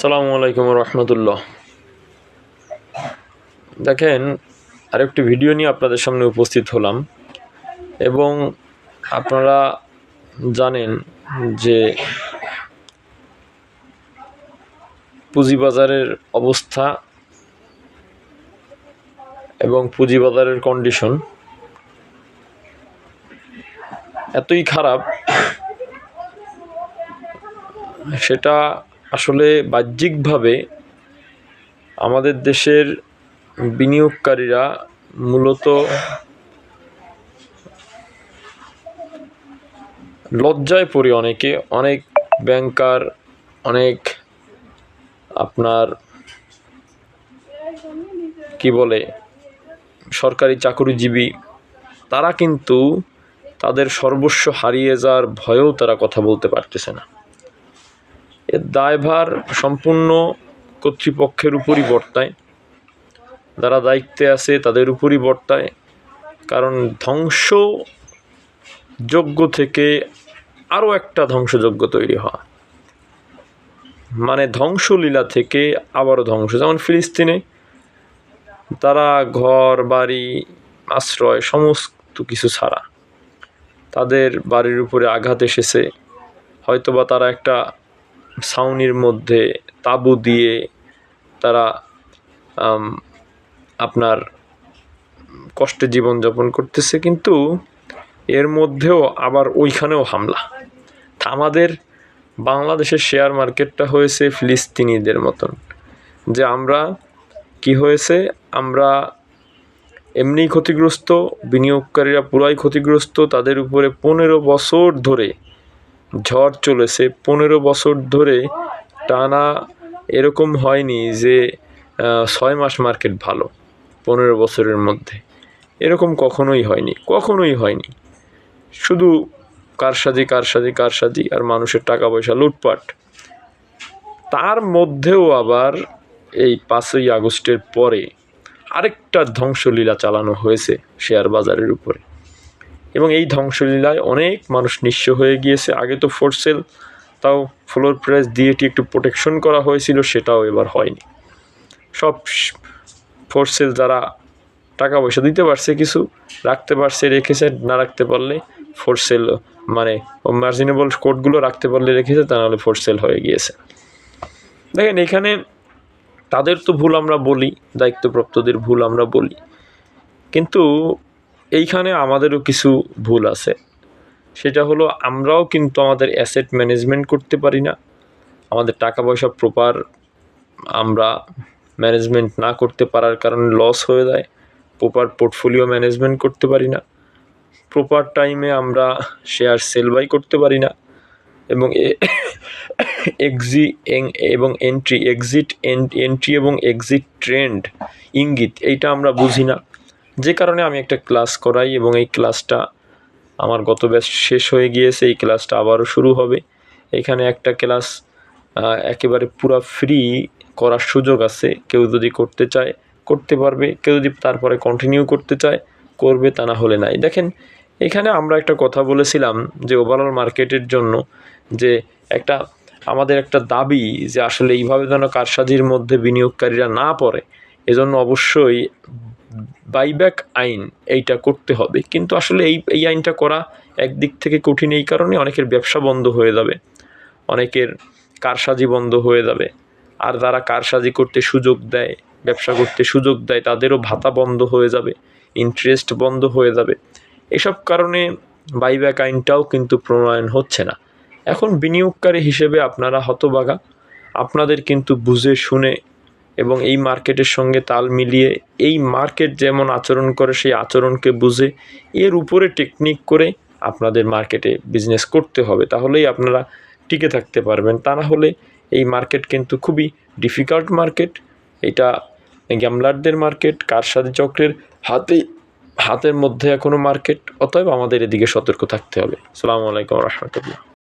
সালামু আলাইকুম রহমতুল্লাহ। দেখেন, আরেকটি ভিডিও নিয়ে আপনাদের সামনে উপস্থিত হলাম এবং আপনারা জানেন যে পুঁজিবাজারের অবস্থা এবং পুঁজিবাজারের কন্ডিশন এতই খারাপ, সেটা আসলে বাহ্যিকভাবে আমাদের দেশের বিনিয়োগকারীরা মূলত লজ্জায় পড়ে অনেকে। অনেক ব্যাংকার অনেক আপনার কি বলে, সরকারি চাকরিজীবী, তারা কিন্তু তাদের সর্বস্ব হারিয়ে যাওয়ার ভয়েও তারা কথা বলতে পারতেছে না। এর দায়ভার সম্পূর্ণ কর্তৃপক্ষের উপরই বর্তায়। যারা দায়িত্বে আছে তাদের উপরই বর্তায়। কারণ ধ্বংস ধ্বংসযোগ্য থেকে আরও একটা ধ্বংসযোগ্য তৈরি হওয়া মানে ধ্বংসলীলা থেকে আবারও ধ্বংস। যেমন ফিলিস্তিনে তারা ঘর, বাড়ি, আশ্রয়, সমস্ত কিছু ছাড়া তাদের বাড়ির উপরে আঘাত এসেছে। হয়তোবা তারা একটা ছাউনির মধ্যে তাঁবু দিয়ে তারা আপনার কষ্টে জীবনযাপন করতেছে, কিন্তু এর মধ্যেও আবার ওইখানেও হামলা। আমাদের বাংলাদেশের শেয়ার মার্কেটটা হয়েছে ফিলিস্তিনিদের মতন, যে আমরা কি হয়েছে? আমরা এমনিই ক্ষতিগ্রস্ত, বিনিয়োগকারীরা পুরাই ক্ষতিগ্রস্ত, তাদের উপরে পনেরো বছর ধরে ঝড় চলেছে। পনেরো বছর ধরে টানা এরকম হয়নি যে ছয় মাস মার্কেট ভালো পনেরো বছরের মধ্যে। এরকম কখনোই হয়নি কখনোই হয়নি। শুধু কারসাজি কারসাজি কারসাজি আর মানুষের টাকা পয়সা লুটপাট। তার মধ্যেও আবার এই পাঁচই আগস্টের পরে আরেকটা ধ্বংসলীলা চালানো হয়েছে শেয়ার বাজারের উপরে। এবং এই ধ্বংসলীলায় অনেক মানুষ নিঃস্ব হয়ে গিয়েছে। আগে তো ফোর সেল, তাও ফ্লোর প্রাইস দিয়ে এটি একটু প্রোটেকশন করা হয়েছিল, সেটাও এবার হয়নি। সব ফোর সেল যারা টাকা পয়সা দিতে পারছে, কিছু রাখতে পারছে, রেখেছে, না রাখতে পারলে ফোর সেল মানে মার্জিনেবল কোডগুলো রাখতে পারলে রেখেছে, তা নাহলে ফোর সেল হয়ে গিয়েছে। দেখেন, এখানে তাদের তো ভুল আমরা বলি, দায়িত্বপ্রাপ্তদের ভুল আমরা বলি। কিন্তু এইখানে আমাদেরও কিছু ভুল আছে। সেটা হলো আমরাও কিন্তু আমাদের অ্যাসেট ম্যানেজমেন্ট করতে পারি না। আমাদের টাকা পয়সা প্রপার আমরা ম্যানেজমেন্ট না করতে পারার কারণে লস হয়ে যায়। প্রপার পোর্টফোলিও ম্যানেজমেন্ট করতে পারি না। প্রপার টাইমে আমরা শেয়ার সেল বাই করতে পারি না। এবং এক্সি এবং এন্ট্রি এক্সিট এন্ট্রি এবং এক্সিট ট্রেন্ড ইঙ্গিত, এইটা আমরা বুঝি না। যে কারণে আমি একটা ক্লাস করাই এবং এই ক্লাসটা আমার গত ব্যাচ শেষ হয়ে গিয়েছে, এই ক্লাসটা আবারও শুরু হবে। এখানে একটা ক্লাস একেবারে পুরো ফ্রি করার সুযোগ আছে। কেউ যদি করতে চায়, করতে পারবে। কেউ যদি তারপরে কন্টিনিউ করতে চায়, করবে তা না হলে নাই। দেখেন, এখানে আমরা একটা কথা বলেছিলাম যে ওভারঅল মার্কেটের জন্য যে একটা, আমাদের একটা দাবি যে আসলে এইভাবে যেন কারসাজির মধ্যে বিনিয়োগকারীরা না পড়ে, এজন্য অবশ্যই বাইব্যাক আইন এইটা করতে হবে। কিন্তু আসলে এই এই আইনটা করা একদিক থেকে কঠিন এই কারণে অনেকের ব্যবসা বন্ধ হয়ে যাবে, অনেকের কারসাজি বন্ধ হয়ে যাবে। আর যারা কারসাজি করতে সুযোগ দেয়, ব্যবসা করতে সুযোগ দেয়, তাদেরও ভাতা বন্ধ হয়ে যাবে ইন্টারেস্ট বন্ধ হয়ে যাবে। এসব কারণে বাইব্যাক আইনটাও কিন্তু প্রণয়ন হচ্ছে না। এখন বিনিয়োগকারী হিসেবে আপনারা হতবাগা। আপনাদের কিন্তু বুঝে শুনে এবং এই মার্কেটের সঙ্গে তাল মিলিয়ে এই মার্কেট যেমন আচরণ করে, সেই আচরণকে বুঝে এর উপরে টেকনিক করে আপনাদের মার্কেটে বিজনেস করতে হবে। তাহলেই আপনারা টিকে থাকতে পারবেন। তা না হলে এই মার্কেট কিন্তু খুবই ডিফিকাল্ট মার্কেট। এটা গ্যামলারদের মার্কেট, কারসাজি চক্রের হাতে, হাতের মধ্যে এখনও মার্কেট। অতএব আমাদের এদিকে সতর্ক থাকতে হবে। সালামু আলাইকুম রহমতুল্লাহ।